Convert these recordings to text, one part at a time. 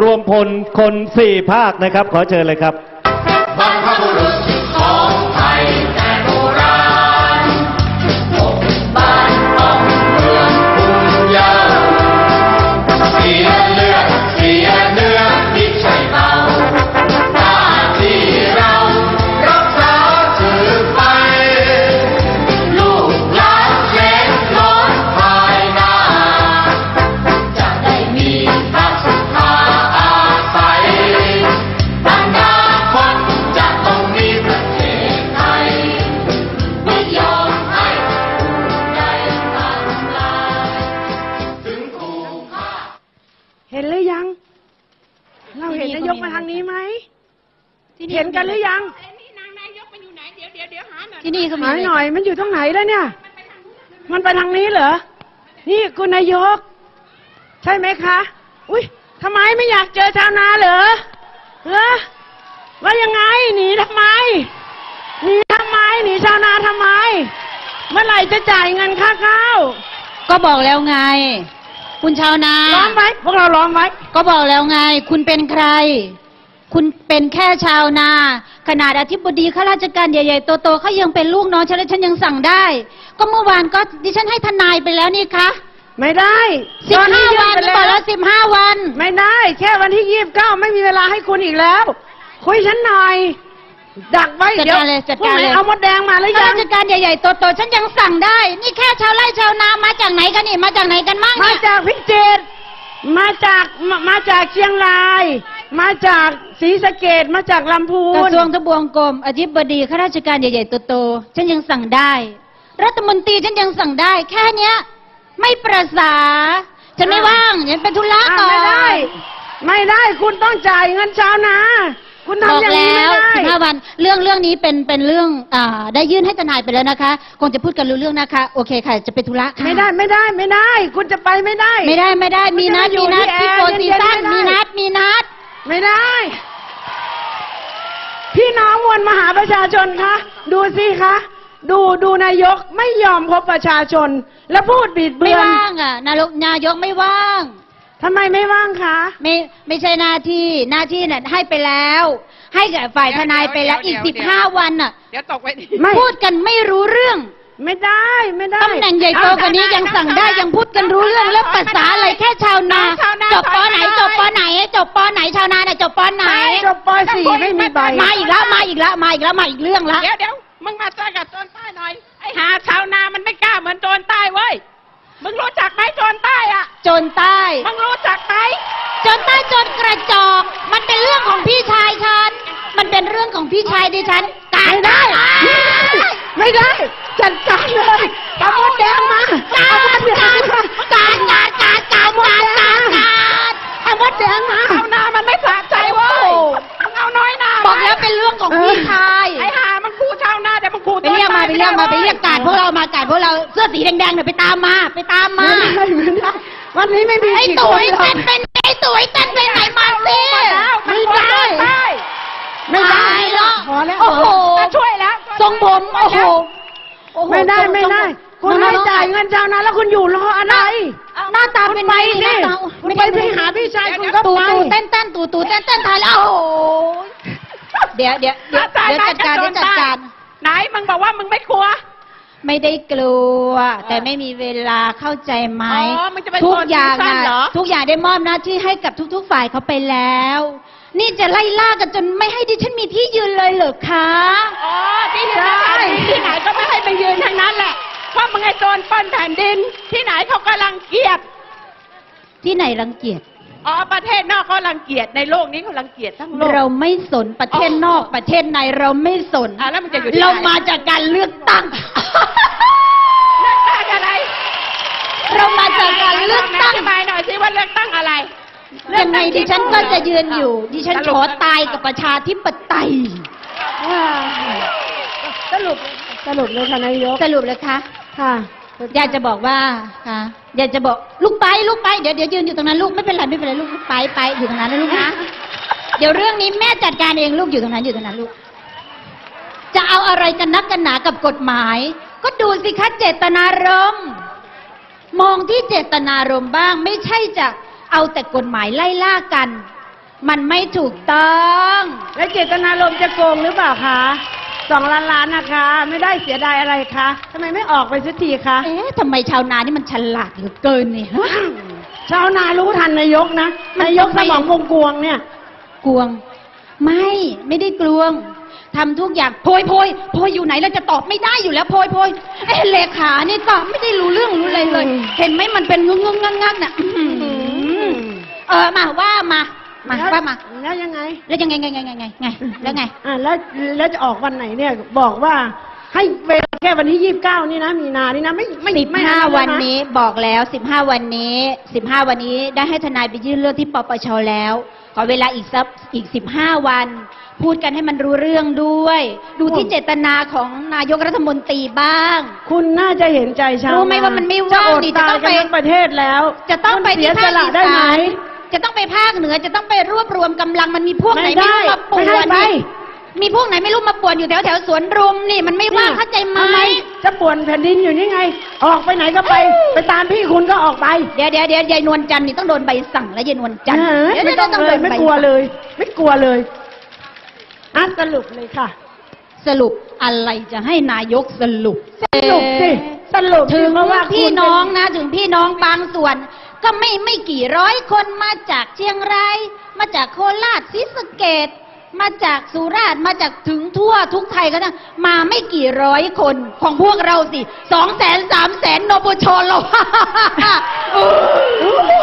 รวมพลคนสี่ภาคนะครับ ขอเชิญเลยครับบรรพบุรุษของ ที่นี่เขาหมีน่อยหน่อย มันอยู่ตรงไหนแล้วเนี่ย มันไปทางนี้เหรอ นี่คุณนายก ใช่ไหมคะ อุ้ยทำไมไม่อยากเจอชาวนาเหรอเหรอว่ายังไงหนีทำไมหนีทำไมหนีชาวนาทำไม เมื่อไหร่จะจ่ายเงินค่าข้าวก็บอกแล้วไง คุณชาวนา ล้อมไว้พวกเราล้อมไว้ ก็บอกแล้วไง คุณเป็นใคร คุณเป็นแค่ชาวนา ขนาดอธิบดีข้าราชการใหญ่ๆโตๆเขายังเป็นลูกน้องฉันและฉันยังสั่งได้ ก็เมื่อวานก็ดิฉันให้ทนายไปแล้วนี่คะไม่ได้สิบตอนห้ายื่วันไปนี่บอกแล้วสิบห้าวัน ไม่ได้ แค่วันที่ยี่สิบเก้าไม่มีเวลาให้คุณอีกแล้ว คุยฉันหน่อย ดักไว้จัดเดี๋ยวการเลยจัดพวการไหนเลยเอามดแดงมาหรือข้ายังราชการใหญ่ๆโตๆฉันยังสั่งได้ นี่แค่ชาวไร่ชาวนามาจากไหนกันนี่มาจากไหนกันมั่งมาเนี่ยจากพิจิตรมาจากมามาจากเชียงราย มาจากศรีสะเกดมาจากลำพูกนระทรวงทบวงกรมอธิบดีข้าราชการใหญ่ๆโตๆฉันยังสั่งได้ รัฐมนตรีฉันยังสั่งได้ แค่เนี้ย ไม่ประสา ฉันไม่ว่างฉันเป็นธุระอะก่อนไม่ได้ ไม่ได้คุณต้องจ่ายเงินชาวนาคุณบอทำกอย่างนี้แล้ไม่วได้สิบห้าวัน เรื่องเรื่องนี้เป็นเป็นเรื่องอ่าได้ยื่นให้ทนายไปแล้วนะคะ คงจะพูดกันรู้เรื่องนะคะ โอเคค่ะ จะเป็นธุระค่ะ ไม่ได้ไม่ได้ไม่ได้ คุณจะไปไม่ได้ ไม่ได้ไม่ได้มีนัดมันจะมีมาอยู่นัดที่พี่โฟนแอร์ซีเย็นๆซั่นไม่มีได้นัดมีนัด ไม่ได้ พี่น้องมวลมหาประชาชนคะ ดูสิคะ ดูดูนายกไม่ยอมพบประชาชน และพูดบิดไม่เบือนว่างอะนายกนายกไม่ว่าง ทำไมไม่ว่างคะ ไม่ไม่ใช่หน้าที่หน้าที่น่ะให้ไปแล้ว ให้กับฝ่ายทนายไปแล้วอีกเดี๋สิยวบเดี๋ยวห้าวันน่ะ เดี๋ยวตกไปดิ ไม่ พูดกันไม่รู้เรื่อง ไม่ได้ไม่ได้ตำแหน่งใหญ่โตกว่านี้ยังสั่งได้ยังพูดกันรู้เรื่องแล้วภาษาอะไรแค่ชาวนาชาวนาจบปอไหนจบปอไหนจบปอไหนชาวนาเนี่ยจบปอไหนจบป .4 ไม่มีใบมาอีกแล้วมาอีกแล้วมาอีกแล้วมาอีกเรื่องละเดี๋ยวเดี๋ยวมึงมาเจอกับโจรใต้หน่อยไอ้หาชาวนามันไม่กล้าเหมือนโจรใต้เว้ยมึงรู้จักไหมโจรใต้อะจนใต้มึงรู้จักไหมจนใต้จนกระจอก มันเป็นเรื่องของพี่ชายฉันมันเป็นเรื่องของพี่ชายดิฉันการไม่ได้ ไม่ได้ จัดการเลยเอามดแดงมาการเอามดแดการงมาการการการการการการการเอามดแดงมาชาวนามันไม่สะใจเว้ยมึงเอาน้อยหนาบอกแล้วเป็นเรื่องของพี่ชายไอ้หามันขู่ชาวนาแต่มันขู่ไปเรียกมาไปเรียกมาไปเรียกการพวกเรามากาดพวกเราเสื้อสีแดงๆเดี๋ยวไปตามมาไปตามมาไม่ได้ไม่ได้วันนี้ไม่มีไอ้กี่ตุ๋คนยหรอกเต้นเป็นไอ้ตุ๋ยเต้นไปไหนมาสิไม่ได้ไม่ได้ตายแล้วพอแล้วโอ้โหจะช่วยแล้วทรงผมโอ้โหโอ้โหไม่ได้ทรงไม่ได้ทรงคุณให้จ่ายเงินชาวนาแล้วคุณอยู่รออะไร หน้าตาเป็นไงสิหน้าตาคุณไปไปหาพี่ชายคุณก็ตู่ไปตู่เต้นเต้นตู่ตู่เต้นเต้นถ่ายแล้วโอ้โหเดี๋ยวเดี๋ยวเดี๋ยวเดี๋ยวจัดการเดี๋ยวจัดการไหนมึงบอกว่ามึงไม่กลัว ไม่ได้กลัว แต่ไม่มีเวลาเข้าใจไหมอ๋อมันจะเป็นทุกอย่างโซนซีซั่นะนเหรอทุกอย่างได้มอบหน้าที่ให้กับทุก ๆ ฝ่ายเขาไปแล้ว นี่จะไล่ล่ากันจนไม่ให้ดิฉันมีที่ยืนเลยเหรอคะ อ๋อที่ไหนที่ไหนก็ไม่ให้ไปยืนทั้งนั้นแหละเพราะมึงไอ้โจรปล้นแผ่นดิน ที่ไหนเขาก็รังเกียจที่ไหนรังเกียจ อ๋อประเทศนอกเขารังเกียจในโลกนี้เขารังเกียจทั้งโลก เราไม่สนประเทศนอกประเทศในเราไม่สน อะแล้วมันจะอยู่ที่ไหน เรามาจากการเลือกตั้ง เลือกตั้งอะไร เรามาจากการเลือกตั้งอธิบายหน่อยสิว่าเลือกตั้งอะไร ยังไงดิฉันก็จะยืนอยู่ ดิฉันขอตายกับประชาธิปไตยสรุปสรุปเลยค่ะนายกสรุปเลยคะค่ะอยากจะบอกว่าค่ะอยากจะบอกลูกไปลูกไปเดี๋ยวเดี๋ยวยืนอยู่ตรงนั้นลูกไม่เป็นไรไม่เป็นไรลูกไปไปอยู่ตรงนั้นนะลูกนะเดี๋ยวเรื่องนี้แม่จัดการเองลูกอยู่ตรงนั้นอยู่ตรงนั้นลูก จะเอาอะไรกันนักกันหนากับกฎหมาย ก็ดูสิคะเจตนารมณ์มองที่เจตนารมณ์บ้างไม่ใช่จะ เอาแต่กฎหมายไล่ล่ากัน มันไม่ถูกต้อง แล้วเจตนารมณ์จะโกงหรือเปล่าคะสองล้านล้านนะคะ ไม่ได้เสียดายอะไรคะทำไมไม่ออกไปสักทีคะเอ๊ะทำไมชาวนานี่มันฉลาดเหลือเกินเนี่ยฮะชาวนารู้ทันนายกนะมันนายกทำสไมมองกงกวงๆเนี่ยกวง ไม่ไม่ได้กลวงทำทุกอย่างโพยโพยโพยอยู่ไหนเราจะตอบไม่ได้อยู่แล้วโพยโพยเอ๊ะเลขานี่ก็ไม่ได้รู้เรื่องรู้อะไรเลยอืมเห็นไหมมันเป็นงึงงึงงักงักน่ะอื้อหือ เออมาว่ามามาแล้วว่ามา แล้วยังไง แล้วยังไงไงไงไงไงไงแล้วไง อ่าแล้วแล้วจะออกวันไหนเนี่ย บอกว่าให้เวลาแค่วันที่ยี่สิบเก้านี่นะ มีนานี่นะ ไม่ไม่สิบไม่ห้าะะวันนี้บอกแล้วสิบห้าวันนี้สิบห้าวันนี้ได้ให้ทนายไปยื่นเรื่องที่ปปชแล้ว ขอเวลาอีกสักอีกสิบห้าวัน พูดกันให้มันรู้เรื่องด้วย ดูที่เจตนาของนายกรัฐมนตรีบ้าง คุณน่าจะเห็นใจชาวรู้ไหมว่ามันไม่ว่างจะอดนี่จะตาต้ยองไปกันทั้งประเทศแล้ว จะต้องไปคุณเสีที่ยภาสคละอีได้ไหมสาน จะต้องไปภาคเหนือจะต้องไปรวบรวมกำลังมันมีพวกไหนไม่ไม่ได้รู้มาป่ไม่วให้นไปนี่มีพวกไหนไม่รู้มาป่วนอยู่แถวแถวสวนรุมนี่มันไม่ว่างเข้าใจไหมทำจะป่วนแผ่นดินอยู่นี่ไง ออกไปไหนก็ไป ไปตามพี่คุณก็ออกไปเดี๋ยวเดี๋ยวเดี๋ยวยายนวลจันทร์นี่ต้องโดนใบสั่งแล้วยายนวลจันทร์เออดี๋ยวไม่ดี๋ยวต้องโดเลยนไม่ใบกลัวสั่งเลย ไม่กลัวเลยอะสรุปเลยค่ะ สรุปอะไรจะให้นายกสรุปสรุปสิสรุปถึงเพราะว่าพี่คุณเป็น้องนะ ถึงพี่น้องบางส่วน ก็ไม่ไม่กี่ร้อยคนมาจากเชียงราย มาจากโคราชศรีสะเกดมาจากสุราษฎร์มาจากถึงทั่วทุกไทยก็นะมาไม่กี่ร้อยคนของพวกเราสิสองแสนสามแสนโนบชเราเอ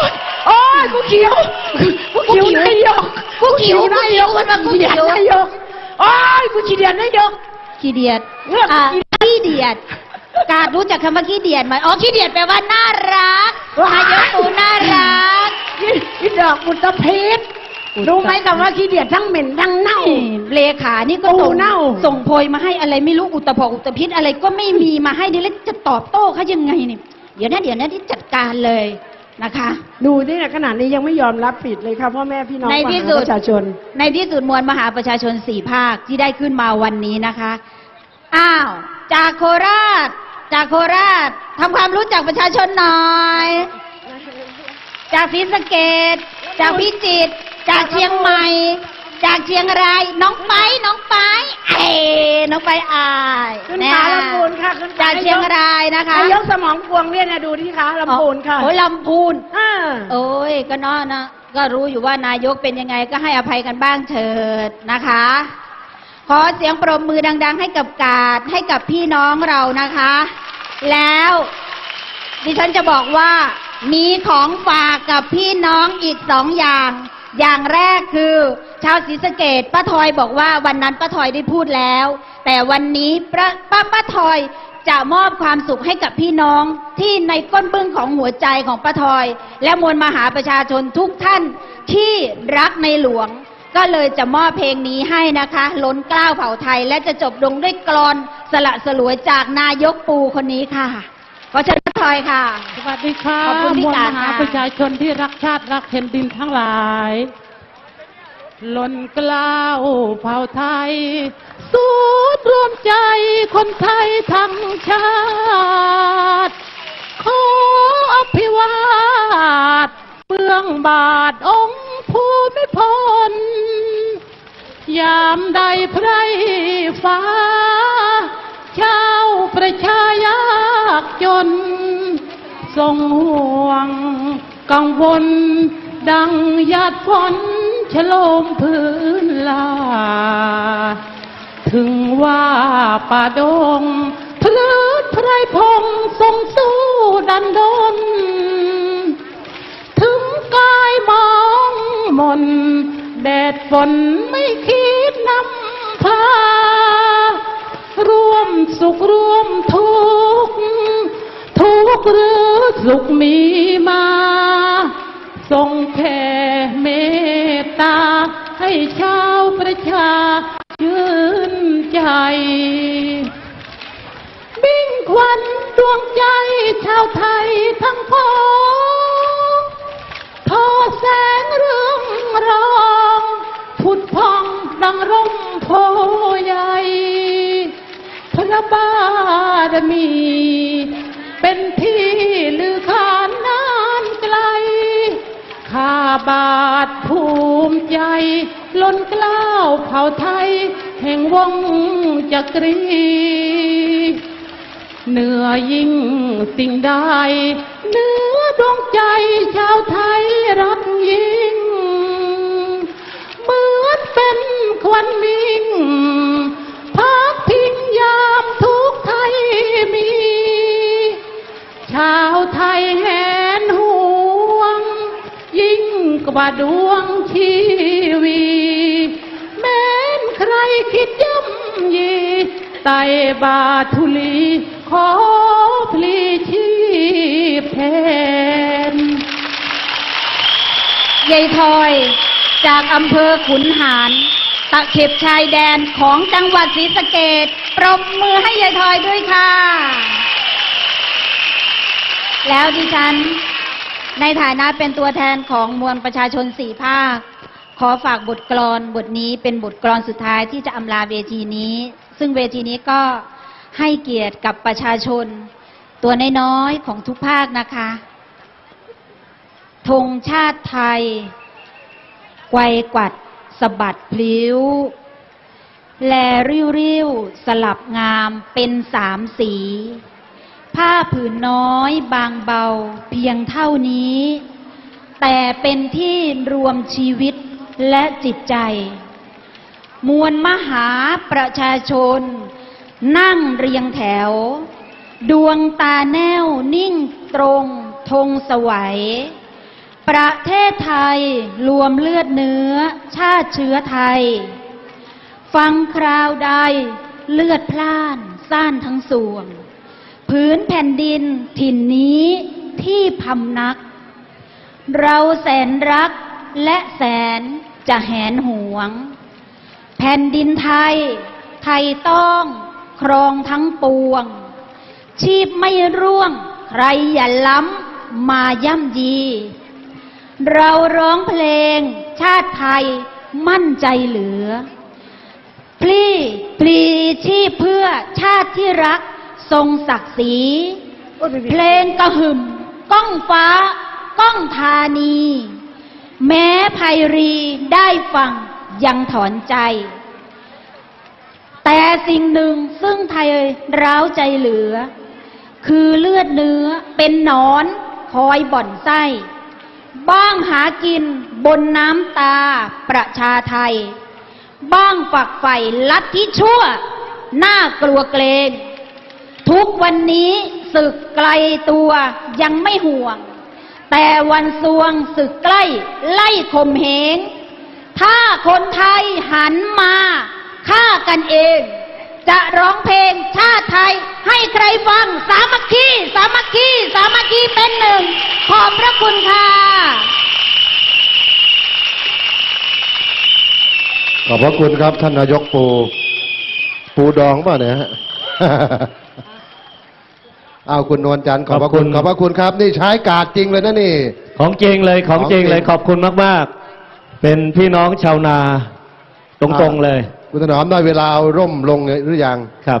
อโอ้ยกูเขียวกูเขียวนายกกูเขียวกูเขียวคนมากูเขีเขียยวนายกโอ้ยกูขี้เดียนนายกขี้เดียดเลือกอะขี้ขี้เดียด การรู้จักคำว่าขี้เดียดไหมอ๋อขี้เดียดแปลว่าน่ารักว้ายนายกตูน่ารักนี่นี่ดอกบุตรเพชรรู้ไหมคำว่าขี้เดียดทั้งเหม็นทั้งเน่านี่เลขานี่ก็ปูส่งเน่า ส่งโพยมาให้อะไรไม่รู้อุตภอกอุตพิษอะไรก็ไม่มีมาให้นี่แล้วจะตอบโต้เขายังไงเนี่ยเดี๋ยวนะเดี๋ยวนะที่จัดการเลยนะคะ ดูนี่นะขนาดนี้ยังไม่ยอมรับผิดเลยค่ะพ่อแม่พี่น้องในที่สุดประชาชน ในที่สุดมวลมหาประชาชนสี่ภาคที่ได้ขึ้นมาวันนี้นะคะ อ้าว จากโคราช จากโคราชทำความรู้จักประชาชนหน่อย จากศรีสะเกดจากพิจิตรจากเชียงใหม่ จากเชียงราย น้องไปน้องไปเอ้น้องไปอายขึ้นแน่ขาลำพูนค่ะขึ้นขจากเชียงรายนะคะนายกสมองกวงเนี่ยนะดูที่ขาลำพูนค่ะโอ้ลำพูนอ่าโอ้ยก็เนาะนะก็รู้อยู่ว่านายกเป็นยังไงก็ให้อภัยกันบ้างเถิดนะคะ ขอเสียงปรบมือดัง ๆ ให้กับกาดให้กับพี่น้องเรานะคะ แล้วดิฉันจะบอกว่า มีของฝากกับพี่น้องอีกสองอย่าง อย่างแรกคือ ชาวศรีสะเกดป้าทอยบอกว่าวันนั้นป้าทอยได้พูดแล้ว แต่วันนี้ป้าป้าป้าทอยจะมอบความสุขให้กับพี่น้องที่ในก้นบึ้งของหัวใจของป้าทอย และมวลมหาประชาชนทุกท่านที่รักในหลวง ก็เลยจะมอบเพลงนี้ให้นะคะ ล้นเกล้าวเผ่าไทยและจะจบลงด้วยกลอนสละสลวยจากนายกปูคนนี้ค่ะ ขอเชิญป้าทอยค่ะ สวัสดีค่ะขอบคุณพี่มวลกามหาค่ะประชาชนที่รักชาติรักแผ่นดินทั้งหลาย ล้นเกล้าวเผ่าไทย สูดรวมใจคนไทยทั้งชาติ ขออภิวาทเบื้องบาทองค์ภูมิพล ยามใดไพรฟ้าชาวประชายากจน ทรงห่วงกังวล ดังหยาดฝนฉโลมพื้นลา ถึงว่าป่าดงพลืดไพรพงทรงสู้ดันดน ถึงกายมองมน แดดฝนไม่คิดนำพา ร่วมสุขร่วมทุกข์ทุกข์หรือสุขมีมา ทรงแผ่เมตตา ให้ชาวประชาชื่นใจมิ่งควันดวงใจชาวไทยทั้งพ้องทอแสงเรืองรอ บารมี เป็นที่ลือขานนานไกล ข้าบาทภูมิใหญ่ล้นกล้าวเผ่าไทย แห่งวงจักรี เหนือยิ่งสิ่งใดเหนือดวงใจ ดวงชีวีแม้นใครคิดย่ำยีไตบาทุลีขอพลีชีพแทนยายทอย จากอำเภอขุนหารตะเข็บชายแดนของจังหวัดศรีสะเกดปรบมือให้ยายทอยด้วยค่ะ แล้วดิฉัน ในฐานะเป็นตัวแทนของมวลประชาชนสี่ภาค ขอฝากบทกลอนบทนี้เป็นบทกลอนสุดท้ายที่จะอำลาเวทีนี้ ซึ่งเวทีนี้ก็ให้เกียรติกับประชาชน ตัวน้อยๆของทุกภาคนะคะธงชาติไทย ไกวกวัดสะบัดพลิ้ว แลริ้วริ้วสลับงามเป็นสามสี ผ้าผืนน้อยบางเบาเพียงเท่านี้ แต่เป็นที่รวมชีวิตและจิตใจ มวลมหาประชาชน นั่งเรียงแถว ดวงตาแน่วนิ่งตรงธงสวัย ประเทศไทยรวมเลือดเนื้อชาติเชื้อไทย ฟังคราวใดเลือดพล่าน ซ่านทั้งสวง พื้นแผ่นดินถิ่นนี้ที่พำนัก เราแสนรักและแสนจะแหนหวง แผ่นดินไทย ไทยต้องครองทั้งปวง ชีพไม่ร่วงใครอย่าล้ำมาย่ำยี เราร้องเพลงชาติไทยมั่นใจเหลือ พลีพลีชีพเพื่อชาติที่รัก ทรงศักดิ์ศรีเพลงกระหึ่ม ก้องฟ้า ก้องธานี แม้ไพรีได้ฟังยังถอนใจ แต่สิ่งหนึ่งซึ่งไทยร้าวใจเหลือ คือเลือดเนื้อเป็นหนอนคอยบ่อนไส้ บ้างหากินบนน้ำตาประชาไทย บ้างฝักใฝ่ลัทธิชั่ว น่ากลัวเกรง ทุกวันนี้ศึกไกลตัวยังไม่ห่วง แต่วันสวงศึกใกล้ไล่ข่มเหง ถ้าคนไทยหันมาฆ่ากันเอง จะร้องเพลงชาติไทยให้ใครฟังสามัคคีสามัคคีสามัคคีเป็นหนึ่ง ขอบพระคุณค่ะขอบพระคุณครับท่านนายกปู ปูดองป่ะเนี่ย เอาคุณนวลจันทร์ขอบพระคุณขขออบบคุพณระคุณครับ นี่ใช้กาดจริงเลยนะนี่ ของจริงเลยของจริงเลยของจริงขอบคุณมากๆ เป็นพี่น้องชาวนาตรงๆเลย คุณถนอมได้เวลาเอาร่มลงหรือยังครับ